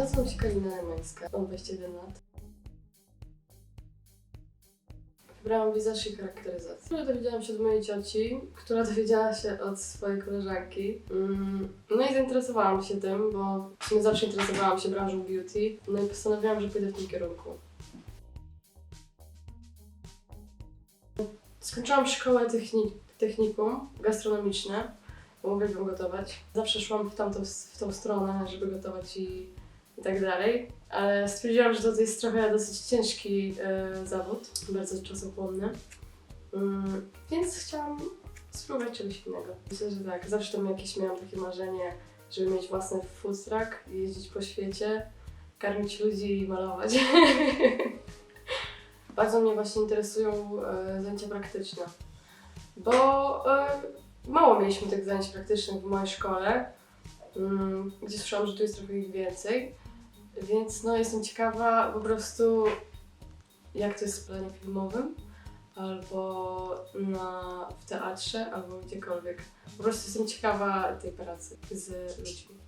Nazywam się Kalina Lemańska, mam 21 lat. Wybrałam wizaż i charakteryzację. No, dowiedziałam się od mojej cioci, która dowiedziała się od swojej koleżanki. Mm, No i zainteresowałam się tym, bo w sumie zawsze interesowałam się branżą beauty. No i postanowiłam, że pójdę w tym kierunku. Skończyłam szkołę techni- technikum gastronomiczne, bo uwielbiam gotować. Zawsze szłam w, tamtą, w tą stronę, żeby gotować i, i tak dalej. Ale stwierdziłam, że to jest trochę dosyć ciężki e, zawód, bardzo czasochłonny. Mm, więc chciałam spróbować czegoś innego. Myślę, że tak. Zawsze tam jakieś miałam takie marzenie, żeby mieć własny food truck, jeździć po świecie, karmić ludzi i malować. Bardzo mnie właśnie interesują e, zajęcia praktyczne, bo e, mało mieliśmy tych zajęć praktycznych w mojej szkole, mm, gdzie słyszałam, że tu jest trochę ich więcej. Więc no jestem ciekawa po prostu jak to jest w planie filmowym, albo na, w teatrze, albo gdziekolwiek. Po prostu jestem ciekawa tej pracy z ludźmi.